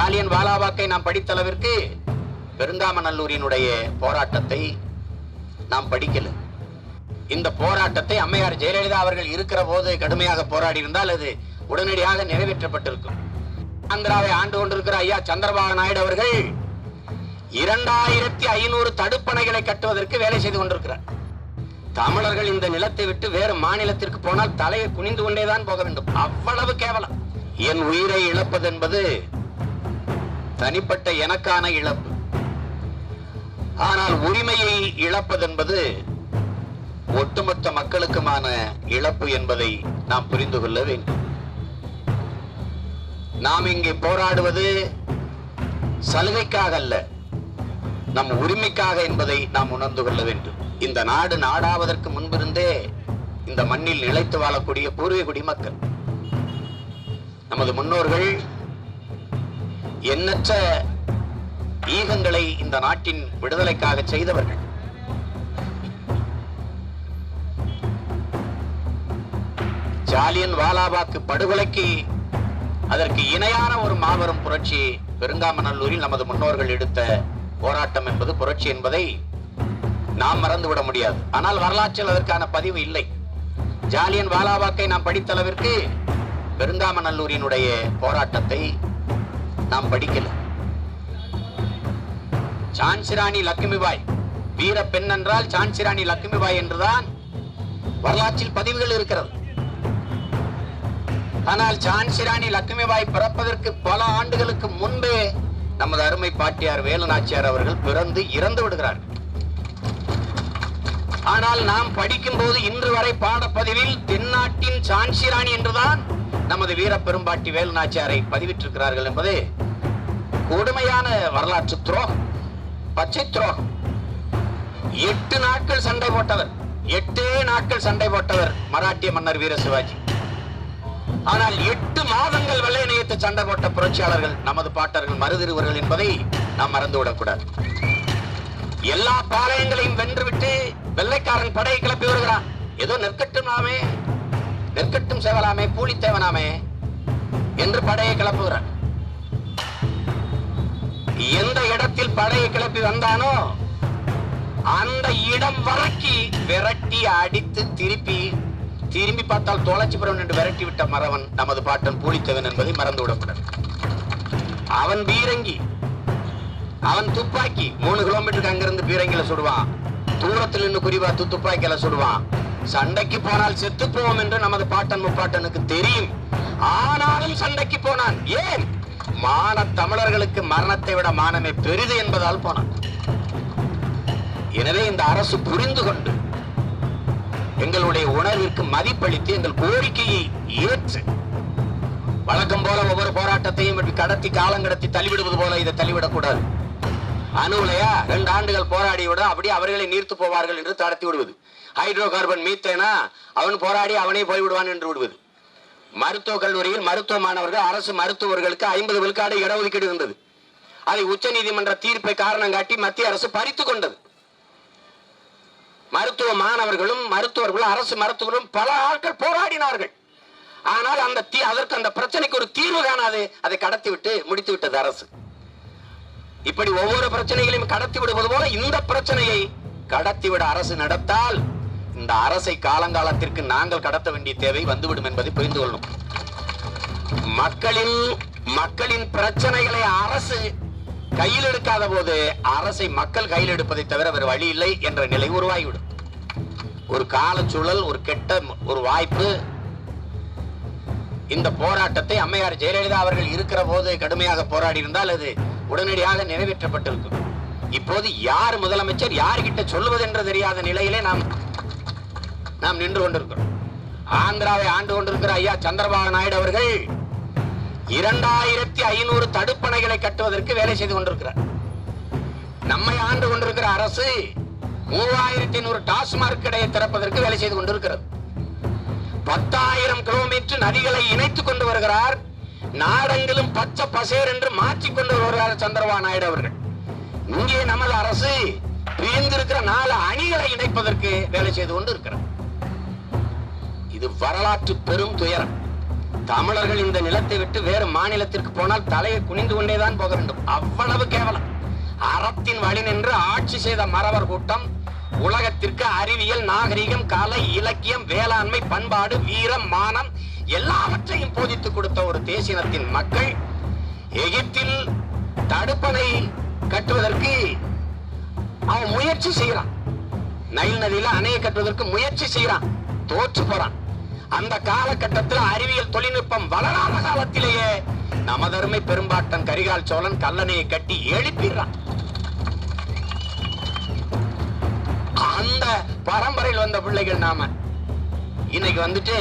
ஜாலியன் வாலாபாக்கை நாம் படித்த அளவிற்கு போராட்டத்தை நாம் படிக்கல. இந்த போராட்டத்தை அம்மையார் ஜெயலலிதா அவர்கள் இருக்கிற போது கடுமையாக போராடி இருந்தால் அது உடனடியாக நிறைவேற்றப்பட்டிருக்கும். ஆந்திராவை ஆண்டு கொண்டிருக்கிற ஐயா சந்திரபாபு நாயுடு அவர்கள் இரண்டாயிரத்தி ஐநூறு தடுப்பணைகளை கட்டுவதற்கு வேலை செய்து கொண்டிருக்கிறார். தமிழர்கள் இந்த நிலத்தை விட்டு வேறு மாநிலத்திற்கு போனால் தலையை குனிந்து கொண்டேதான் போக வேண்டும். அவ்வளவு கேவலம். என் உயிரை இழப்பது என்பது தனிப்பட்ட எனக்கான இழப்பு. ஆனால் உரிமையை இழப்பது என்பது ஒட்டுமொத்த மக்களுக்குமான இழப்பு என்பதை நாம் புரிந்து கொள்ள வேண்டும். நாம் இங்கே போராடுவது சலுகைக்காக அல்ல நம் உரிமைக்காக என்பதை நாம் உணர்ந்து கொள்ள வேண்டும். இந்த நாடு நாடாவதற்கு முன்பிருந்தே இந்த மண்ணில் நிலைத்து வாழக்கூடிய பூர்வீக குடிமக்கள் நமது முன்னோர்கள் எண்ணற்ற ஈகங்களை இந்த நாட்டின் விடுதலைக்காக செய்தவர்கள். ஜாலியன் வாலாபாக்கு படுகொலைக்கு அதற்கு இணையான ஒரு மாபெரும் புரட்சி பெருங்காமநல்லூரில் நமது முன்னோர்கள் எடுத்த போராட்டம் என்பது புரட்சி என்பதை நாம் மறந்துவிட முடியாது. ஆனால் வரலாற்றில் அதற்கான பதிவு இல்லை. ஜாலியன் வாலாபாக்கை நாம் படித்த அளவிற்கு பெருங்காமநல்லூரினுடைய போராட்டத்தை நாம் படிக்கல. சான்சிராணி லக்ஷ்மிபாய் வீர பெண் என்றால் சான்சிராணி லக்ஷ்மிபாய் என்றுதான் வரலாற்றில் பதிவுகள் இருக்கிறது. ஆனால் சான்சிராணி லக்ஷ்மிபாய் பிறப்பதற்கு பல ஆண்டுகளுக்கு முன்பே நமது அருமை பாட்டியார் வேலுநாச்சியார் அவர்கள் பிறந்து இறந்து விடுகிறார்கள். ஆனால் நாம் படிக்கும் போது இன்று வரை பாடப்பதிவில் தென்னாட்டின் சான்சிராணி என்றுதான் நமது வீர பெரும்பாட்டி வேலு நாச்சியாரை பதிவிட்டிருக்கிறார்கள் என்பது கொடுமையான வரலாற்று துரோகம் பச்சை துரோகம். எட்டு நாட்கள் சண்டை போட்டவர் எட்டே நாட்கள் சண்டை போட்டவர் மராட்டிய மன்னர் வீர சிவாஜி. ஆனால் எட்டு மாதங்கள் வெள்ளை இணையத்தை சண்டை போட்ட புரட்சியாளர்கள் நமது பாட்டர்கள் மருதிருவர்கள் என்பதை நாம் மறந்துவிடக்கூடாது. எல்லா பாளையங்களையும் வென்றுவிட்டு வெள்ளைக்காரன் படையை கிளப்பி வருகிறான். ஏதோ நெற்கட்டும் நாமே. நெற்கட்டும் சேவலாமே பூலித்தேவனாமே என்று படையை கிளப்புகிறான். எந்த இடத்தில் படையை கிளப்பி வந்தானோ அந்த இடம் வரக்கி விரட்டி அடித்து திருப்பி திரும்பி பார்த்தால் தொலைச்சிபுரம் என்று விரட்டி விட்ட மறவன் நமது பாட்டன் பூலித்தவன் என்பதை மறந்து விடக்கூடாது அவன் பீரங்கி அவன் துப்பாக்கி. மூணு கிலோமீட்டருக்கு அங்கிருந்து பீரங்கில சுடுவான். தூரத்தில் நின்று குறிவா துப்பாக்கியில சுடுவான். சண்டைக்கு போனால் செத்து போவோம் என்று நமது பாட்டன் முப்பாட்டனுக்கு தெரியும். ஆனாலும் சண்டைக்கு போனான். ஏன்? மான தமிழர்களுக்கு மரணத்தை விட மானமே பெரிது என்பதால் போனான். எனவே இந்த அரசு புரிந்து கொண்டு எங்களுடைய உணர்விற்கு மதிப்பளித்து எங்கள் கோரிக்கையை ஏற்று வழக்கம் போல ஒவ்வொரு போராட்டத்தையும் கடத்தி காலம் கடத்தி தள்ளிவிடுவது போல இதை தள்ளிவிடக்கூடாது. அணுலையா ரெண்டு ஆண்டுகள் போராடி விட அப்படியே அவர்களை நீர்த்து போவார்கள் என்று தடத்தி விடுவது. ஹைட்ரோ கார்பன் மீத்தேனா? அவன் போராடி அவனே போய்விடுவான் என்று விடுவது. மருத்துவக் கல்லூரியில் மருத்துவ மாணவர்கள் அரசு மருத்துவர்களுக்கு ஐம்பது விழுக்காடு இடஒதுக்கீடு இருந்தது. அதை உச்ச நீதிமன்ற தீர்ப்பை காரணம் காட்டி மத்திய அரசு பறித்துக் கொண்டது. மருத்துவ மாணவர்களும் மருத்துவர்களும் அரசு மருத்துவர்களும் பல ஆட்கள் போராடினார்கள். ஆனால் அந்த தீ அதற்கு அந்த பிரச்சனைக்கு ஒரு தீர்வு காணாது அதை கடத்தி விட்டு முடித்து விட்டது அரசு. இப்படி ஒவ்வொரு பிரச்சனைகளையும் கடத்தி விடுவது போல இந்த பிரச்சனையை கடத்திவிட அரசு நடத்தால் இந்த அரசை காலங்காலத்திற்கு நாங்கள் கடத்த வேண்டிய தேவை வந்துவிடும் என்பதை புரிந்து கொள்ளும் மக்களின் மக்களின் பிரச்சனைகளை அரசு கையில் எடுக்காத போது அரசை மக்கள் கையில் எடுப்பதை தவிர வேறு வழி இல்லை என்ற நிலை உருவாகிவிடும். ஒரு காலச்சூழல் ஒரு கெட்ட ஒரு வாய்ப்பு. இந்த போராட்டத்தை அம்மையார் ஜெயலலிதா அவர்கள் இருக்கிற போது கடுமையாக போராடி இருந்தால் அது உடனடியாக நிறைவேற்றப்பட்டிருக்கும். இப்போது யார் முதலமைச்சர் யார்கிட்ட சொல்லுவதென்று தெரியாத நிலையிலே நாம் நாம் நின்று கொண்டிருக்கிறோம். ஆந்திராவை ஆண்டு கொண்டிருக்கிற ஐயா சந்திரபாபு நாயுடு அவர்கள் இரண்டாயிரத்தி ஐநூறு தடுப்பணைகளை கட்டுவதற்கு வேலை செய்து கொண்டிருக்கிறார். நம்மை ஆண்டு கொண்டிருக்கிற அரசு மூவாயிரத்தி ஐநூறு டாஸ்மாக் கடையை திறப்பதற்கு வேலை செய்து கொண்டிருக்கிறது. பத்தாயிரம் கிலோமீட்டர் நதிகளை இணைத்துக் கொண்டு வருகிறார். நாடெங்கிலும் பச்சை பசேர் என்று மாற்றிக் கொண்டு வருகிறார் சந்திரபாபு நாயுடு அவர்கள். இங்கே நமது அரசு பிரிந்திருக்கிற நாலு அணிகளை இணைப்பதற்கு வேலை செய்து கொண்டு இருக்கிறார் இது வரலாற்று பெரும் துயரம். தமிழர்கள் இந்த நிலத்தை விட்டு வேறு மாநிலத்திற்கு போனால் தலையை குனிந்து கொண்டேதான் போக வேண்டும். அவ்வளவு கேவலம். அறத்தின் வழி நின்று ஆட்சி செய்த மறவர் கூட்டம் உலகத்திற்கு அறிவியல் நாகரிகம் கலை இலக்கியம் வேளாண்மை பண்பாடு வீரம் மானம் எல்லாவற்றையும் போதித்துக் கொடுத்த ஒரு தேசினத்தின் மக்கள் எகிப்தில் தடுப்பணை கட்டுவதற்கு அவன் முயற்சி செய்யறான் நைல் நதியில அணையை கட்டுவதற்கு முயற்சி செய்யறான் தோற்று போறான். அந்த காலகட்டத்தில் அறிவியல் தொழில்நுட்பம் வளராத காலத்திலேயே நமதருமை பெரும்பாட்டன் கரிகால் சோழன் கல்லணையை கட்டி எழுப்பிடுறான். அந்த பரம்பரையில் வந்த பிள்ளைகள் நாம. இன்னைக்கு வந்துட்டு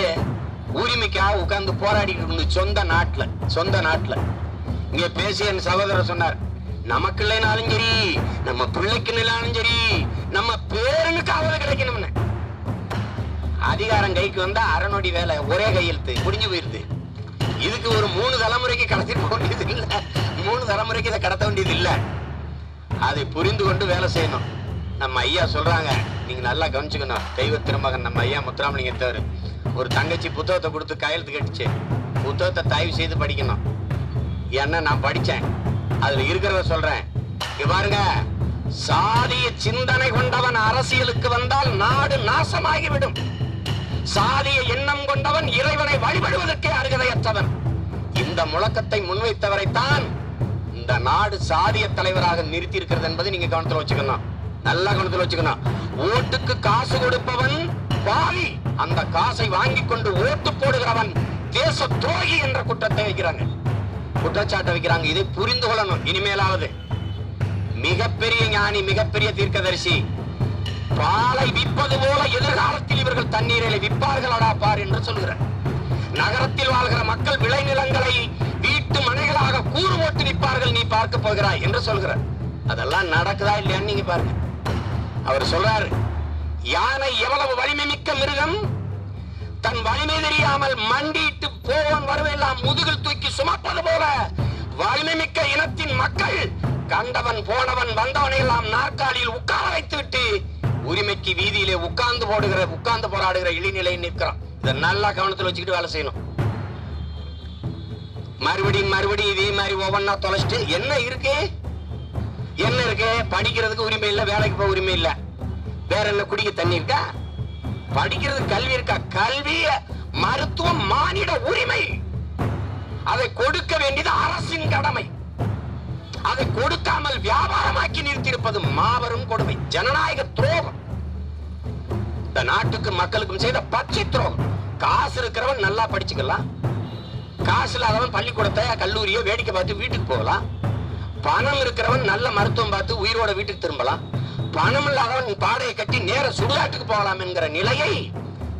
உரிமைக்காக உட்கார்ந்து போராடிட்டு இருந்து சொந்த நாட்டுல சொந்த நாட்டுல. இங்க பேசிய என் சகோதரர் சொன்னார் நமக்கு இல்லைனாலும் சரி நம்ம பிள்ளைக்கு இல்லைனாலும் சரி நம்ம பேரனுக்காவது கிடைக்கணும்னு. அதிகாரம் கைக்கு வந்தா அறநொடி வேலை ஒரே கையெழுத்து. முடிஞ்சு போயிருது இதுக்கு ஒரு மூணு தலைமுறைக்கு கடத்திட்டு போக வேண்டியது இல்ல. மூணு தலைமுறைக்கு இதை கடத்த வேண்டியது இல்ல. அதை புரிந்து கொண்டு வேலை செய்யணும். நம்ம ஐயா சொல்றாங்க நீங்க நல்லா கவனிச்சுக்கணும். தெய்வ திருமகன் நம்ம ஐயா முத்துராமலிங்கத்தவர் ஒரு தங்கச்சி புத்தகத்தை கொடுத்து கையெழுத்து கட்டுச்சு. புத்தகத்தை தயவு செய்து படிக்கணும். ஏன்னா நான் படிச்சேன். அதுல இருக்கிறத சொல்றேன். பாருங்க சாதிய சிந்தனை கொண்டவன் அரசியலுக்கு வந்தால் நாடு நாசமாகிவிடும். சாதிய எண்ணம் கொண்டவன் இறைவனை வழிபடுவதற்கே அருகதையற்றவன். இந்த முழக்கத்தை முன்வைத்தவரைத்தான் இந்த நாடு சாதிய தலைவராக நிறுத்தி இருக்கிறது என்பதை நீங்க கவனத்தில் வச்சுக்கணும். நல்லா கவனத்தில் வச்சுக்கணும். ஓட்டுக்கு காசு கொடுப்பவன் பாவி. அந்த காசை வாங்கி கொண்டு ஓட்டு போடுகிறவன் தேச துரோகி என்ற குற்றத்தை வைக்கிறாங்க. குற்றச்சாட்டை வைக்கிறாங்க. இதை புரிந்து கொள்ளணும். இனிமேலாவது. மிகப்பெரிய ஞானி மிகப்பெரிய தீர்க்கதரிசி. பா தண்ணீரை விற்பார்களடா பார் என்று சொல்கிறார் நகரத்தில் வாழ்கிற மக்கள் விளைநிலங்களை வீட்டு மனைகளாக கூறு போட்டு நிற்பார்கள் நீ பார்க்க போகிறாய் என்று சொல்கிறார் அதெல்லாம் நடக்குதா இல்லையான்னு நீங்க பாருங்க. அவர் சொல்றாரு யானை எவ்வளவு வலிமை மிக்க மிருகம்? தன் வலிமை தெரியாமல் மண்டிட்டு போவன் வரவெல்லாம் முதுகில் தூக்கி சுமப்பது போல. வலிமை மிக்க இனத்தின் மக்கள் கண்டவன் போனவன் வந்தவனை எல்லாம் நாற்காலியில் உட்கார வைத்து விட்டு உரிமைக்கு வீதியிலே உட்கார்ந்து போடுகிற உட்கார்ந்து போராடுகிற இழிநிலை நிற்கிறான். இதை நல்லா கவனத்தில் வச்சுக்கிட்டு வேலை செய்யணும். மறுபடியும் மறுபடியும் இதே மாதிரி ஒவ்வொன்னா தொலைச்சிட்டு என்ன இருக்கு? என்ன இருக்கு? படிக்கிறதுக்கு உரிமை இல்ல வேலைக்கு போக உரிமை இல்ல. வேற என்ன குடிக்க தண்ணி இருக்கா? படிக்கிறது கல்வி இருக்கா? கல்வி மருத்துவம் மானிட உரிமை. அதை கொடுக்க வேண்டியது அரசின் கடமை. அதை கொடுக்காமல் வியாபாரமாக்கி நிறுத்தியிருப்பது மாபெரும் கொடுமை. ஜனநாயக துரோகம். இந்த நாட்டுக்கு மக்களுக்கும் செய்த பச்சை துரோகம். காசு இருக்கிறவன் நல்லா படிச்சுக்கலாம். காசு இல்லாதவன் பள்ளிக்கூடத்தை கல்லூரியோ வேடிக்கை பார்த்து வீட்டுக்கு போகலாம். பணம் இருக்கிறவன் நல்ல மருத்துவம் பார்த்து உயிரோட வீட்டுக்கு திரும்பலாம். பணம் இல்லாதவன் பாடையை கட்டி நேர சுடுகாட்டுக்கு போகலாம் என்கிற நிலையை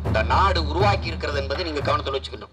இந்த நாடு உருவாக்கி இருக்கிறது என்பதை நீங்க கவனத்தில் வச்சுக்கணும்.